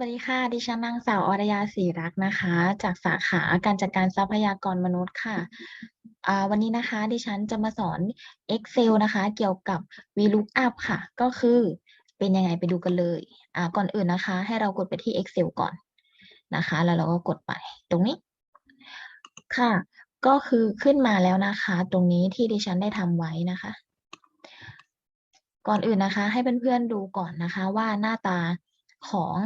วัสดีค่ะ ดิฉันนางสาวอรยาศรีรักนะคะ จากสาขาการจัดการทรัพยากรมนุษย์ค่ะ วันนี้นะคะ ดิฉันจะมาสอน Excel นะคะ เกี่ยวกับ VLOOKUP ค่ะ ก็คือเป็นยังไงไปดูกันเลยก่อนอื่นนะคะ ให้เรากดไปที่ Excel ก่อนนะคะ แล้วเราก็กดไปตรงนี้ ค่ะ ก็คือขึ้นมาแล้วนะคะ ตรงนี้ที่ดิฉันได้ทำไว้นะคะ ก่อนอื่นนะคะ ให้เพื่อนๆดูก่อนนะคะว่าหน้าตาของ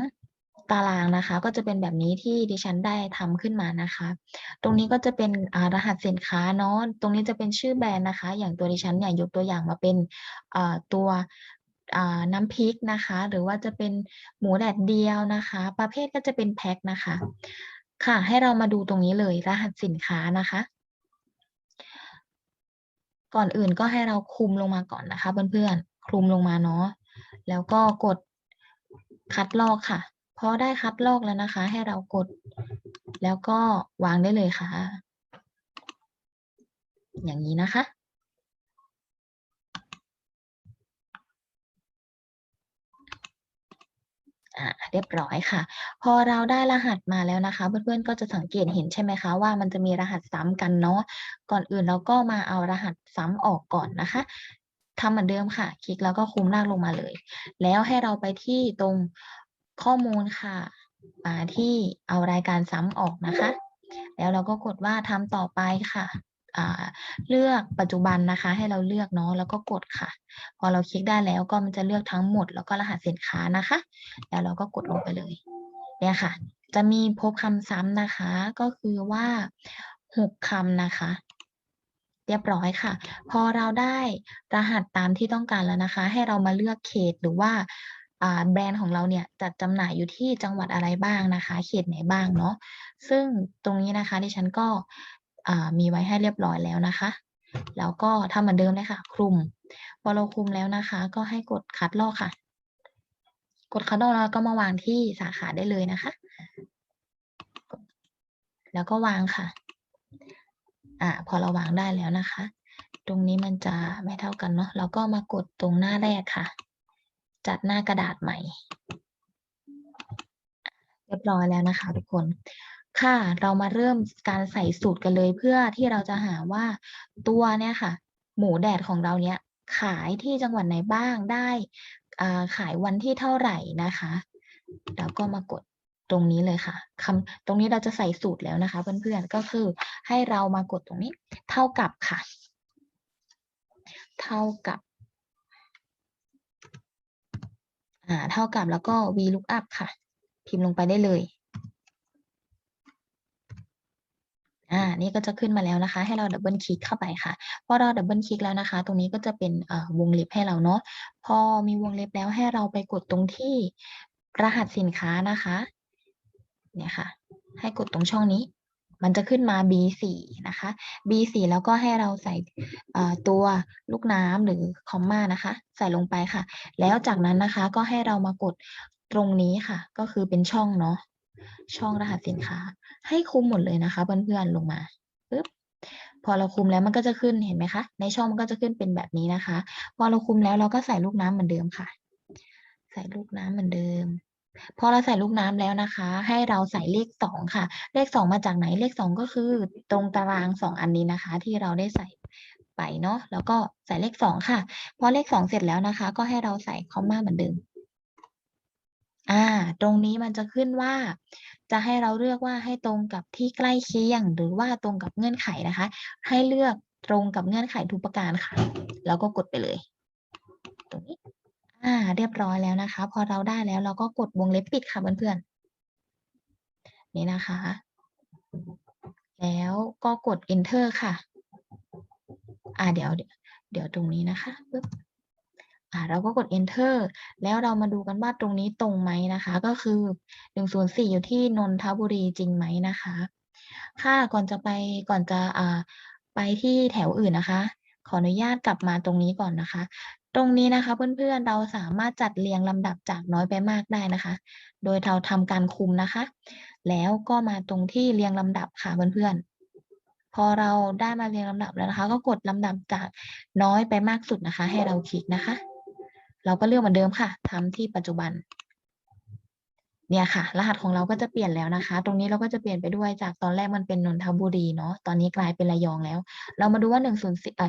ตารางนะคะ ก็จะเป็นแบบนี้ที่ดิฉันได้ทำขึ้นมานะคะ ตรงนี้ก็จะเป็นอ่ารหัสสินค้าเนาะตรงนี้จะเป็นชื่อแบรนด์นะคะ อย่างตัวดิฉันเนี่ยยกตัวอย่างมาเป็นอ่าตัวอ่าน้ำพริกนะคะ หรือว่าจะเป็นหมูแดดเดียวนะคะ ประเภทก็จะเป็นแพ็คนะคะ ค่ะ ให้เรามาดูตรงนี้เลยรหัสสินค้านะคะ ก่อนอื่นก็ให้เราคลุมลงมาก่อนนะคะ เพื่อนๆคลุมลงมาเนาะแล้วก็กดคัดลอกค่ะ พอได้คัดลอกแล้วนะคะ ให้เรากด แล้วก็วางได้เลยค่ะ อย่างนี้นะคะ อะเรียบร้อยค่ะ พอเราได้รหัสมาแล้วนะคะ เพื่อนๆก็จะสังเกตเห็นใช่ไหมคะ ว่ามันจะมีรหัสซ้ำกันเนาะก่อนอื่นเราก็มาเอารหัสซ้ำออกก่อนนะคะทำเหมือนเดิมค่ะ คลิกแล้วก็คุมลากลงมาเลย แล้วให้เราไปที่ตรง ข้อมูลค่ะมาที่เอารายการซ้ำออกนะคะ แล้วเราก็กดว่าทำต่อไปค่ะเลือกปัจจุบันนะคะ ให้เราเลือกเนาะแล้วก็กดค่ะ พอเราคลิกได้แล้วก็มันจะเลือกทั้งหมด แล้วก็รหัสสินค้านะคะ แล้วเราก็กดลงไปเลยเนี่ยค่ะ จะมีพบคำซ้ำนะคะ ก็คือว่าหกคำนะคะ เรียบร้อยค่ะ พอเราได้รหัสตามที่ต้องการแล้วนะคะ ให้เรามาเลือกเขตหรือว่า แบรนด์ของเราเนี่ยจัดจำหน่ายอยู่ที่จังหวัดอะไรบ้างนะคะ เขตไหนบ้างเนาะซึ่งตรงนี้นะคะดิฉันก็มีไว้ให้เรียบร้อยแล้วนะคะ แล้วก็ทำเหมือนเดิมเลยค่ะ คลุมพอเราคลุมแล้วนะคะ ก็ให้กดคัดลอกค่ะ กดคัดลอกแล้วก็มาวางที่สาขาได้เลยนะคะ แล้วก็วางค่ะอ่าพอเราวางได้แล้วนะคะ ตรงนี้มันจะไม่เท่ากันเนาะเราก็มากดตรงหน้าแรกค่ะ จัดหน้ากระดาษใหม่ เรียบร้อยแล้วนะคะทุกคน ค่ะ เรามาเริ่มการใส่สูตรกันเลยเพื่อที่เราจะหาว่าตัวเนี่ยค่ะ หมูแดดของเราเนี่ยขายที่จังหวัดไหนบ้างได้ขายวันที่เท่าไหร่นะคะ แล้วก็มากดตรงนี้เลยค่ะคำตรงนี้เราจะใส่สูตรแล้วนะคะ เพื่อนๆก็คือให้เรามากดตรงนี้ เท่ากับค่ะ เท่ากับ อ่าเท่ากับแล้วก็ VLOOKUP ค่ะ พิมพ์ลงไปได้เลยอ่า นี่ก็จะขึ้นมาแล้วนะคะ ให้เราดับเบิลคลิกเข้าไปค่ะ พอเราดับเบิลคลิกแล้วนะคะ ตรงนี้ก็จะเป็นวงเล็บให้เราเนาะ พอมีวงเล็บแล้วให้เราไปกดตรงที่รหัสสินค้านะคะ เนี่ยค่ะ ให้กดตรงช่องนี้ มันจะขึ้นมา B4 นะคะ B4 แล้วก็ให้เราใส่ตัวลูกน้ำหรือคอมมานะคะ ใส่ลงไปค่ะ แล้วจากนั้นนะคะก็ให้เรามากดตรงนี้ค่ะ ก็คือเป็นช่องเนาะช่องรหัสสินค้า ให้คุมหมดเลยนะคะเพื่อนๆลงมาปึ๊บพอเราคุมแล้วมันก็จะขึ้นเห็นไหมคะ ในช่องมันก็จะขึ้นเป็นแบบนี้นะคะ พอเราคุมแล้วเราก็ใส่ลูกน้ำเหมือนเดิมค่ะ ใส่ลูกน้ำเหมือนเดิม พอเราใส่ลูกน้ำแล้วนะคะ ให้เราใส่เลขสองค่ะ เลขสองมาจากไหนเลขสองก็คือตรงตารางสองอันนี้นะคะ ที่เราได้ใส่ไปเนาะแล้วก็ใส่เลขสองค่ะ พอเลขสองเสร็จแล้วนะคะ ก็ให้เราใส่คอมมาเหมือนเดิมอ่า ตรงนี้มันจะขึ้นว่า จะให้เราเลือกว่าให้ตรงกับที่ใกล้เคียง หรือว่าตรงกับเงื่อนไขนะคะ ให้เลือกตรงกับเงื่อนไขทุกประการค่ะ แล้วก็กดไปเลย เรียบร้อยแล้วนะคะ พอเราได้แล้วเราก็กดวงเล็บปิดค่ะเพื่อนๆนี่นะคะ แล้วก็กด enter ค่ะอ่าเดี๋ยวเดี๋ยวตรงนี้นะคะปึ๊บอ่าเราก็กด enter แล้วเรามาดูกันว่าตรงนี้ตรงไหมนะคะ ก็คือ 104 อยู่ที่นนทบุรีจริงไหมนะคะ ค่ะก่อนจะไปก่อนจะอ่าไปที่แถวอื่นนะคะ ขออนุญาตกลับมาตรงนี้ก่อนนะคะ ตรงนี้นะคะเพื่อนๆเราสามารถจัดเรียงลำดับจากน้อยไปมากได้นะคะ โดยเราทำการคุมนะคะ แล้วก็มาตรงที่เรียงลำดับค่ะเพื่อนๆ พอเราได้มาเรียงลำดับแล้วนะคะ ก็กดลำดับจากน้อยไปมากสุดนะคะ ให้เราคลิกนะคะ เราก็เลือกเหมือนเดิมค่ะทำที่ปัจจุบันเนี่ยค่ะ รหัสของเราก็จะเปลี่ยนแล้วนะคะ ตรงนี้เราก็จะเปลี่ยนไปด้วยจากตอนแรกมันเป็นนนทบุรีเนาะตอนนี้กลายเป็นระยองแล้ว เรามาดูว่า104เอ่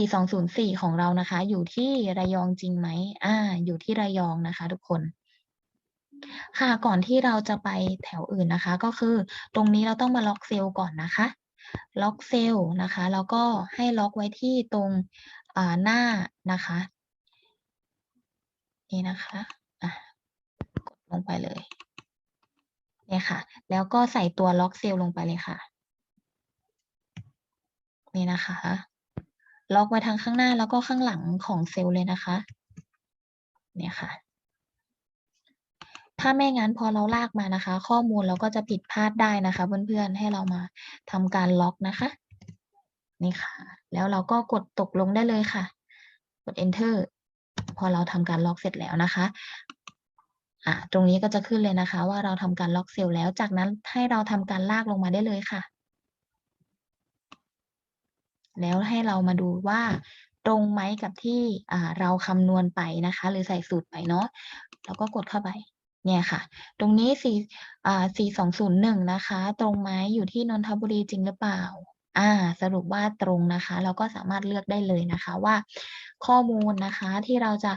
อ420 4204ของเรานะคะ อยู่ที่ระยองจริงไหมอ่า อยู่ที่ระยองนะคะ ทุกคน ค่ะก่อนที่เราจะไปแถวอื่นนะคะ ก็คือตรงนี้เราต้องมาล็อกเซลล์ก่อนนะคะ ล็อกเซลล์นะคะ แล้วก็ให้ล็อกไว้ที่ตรงหน้านะคะ นี่นะคะอ่ากดลงไปเลยเนี่ยค่ะ แล้วก็ใส่ตัวล็อกเซลล์ลงไปเลยค่ะ นี่นะคะ ล็อกไว้ทั้งข้างหน้าแล้วก็ข้างหลังของเซลล์เลยนะคะ เนี่ยค่ะ ถ้าไม่งั้นพอเราลากมานะคะ ข้อมูลเราก็จะผิดพลาดได้นะคะเพื่อนๆให้เรามาทำการล็อกนะคะ นี่ค่ะ แล้วเราก็กดตกลงได้เลยค่ะ กด enter พอเราทำการล็อกเสร็จแล้วนะคะอ่าตรงนี้ก็จะขึ้นเลยนะคะ ว่าเราทำการล็อกเซลล์แล้ว จากนั้นให้เราทำการลากลงมาได้เลยค่ะ แล้วให้เรามาดูว่าตรงไหมกับที่เราคำนวณไปนะคะ หรือใส่สูตรไปเนาะเราก็กดเข้าไปเนี่ยค่ะ ตรงนี้สี่อ่า4201นะคะ ตรงไหมอยู่ที่นนทบุรีจริงหรือเปล่าอ่าสรุปว่าตรงนะคะ เราก็สามารถเลือกได้เลยนะคะว่า ข้อมูลนะคะที่เราจะ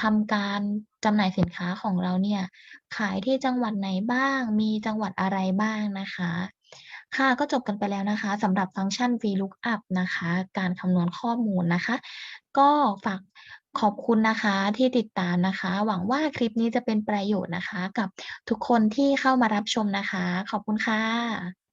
ทำการจำหน่ายสินค้าของเราเนี่ย ขายที่จังหวัดไหนบ้าง มีจังหวัดอะไรบ้างนะคะ ค่ะก็จบกันไปแล้วนะคะสำหรับฟังก์ชัน VLOOKUP นะคะ การคำนวณข้อมูลนะคะ ก็ฝากขอบคุณนะคะที่ติดตามนะคะ หวังว่าคลิปนี้จะเป็นประโยชน์นะคะ กับทุกคนที่เข้ามารับชมนะคะ ขอบคุณค่ะ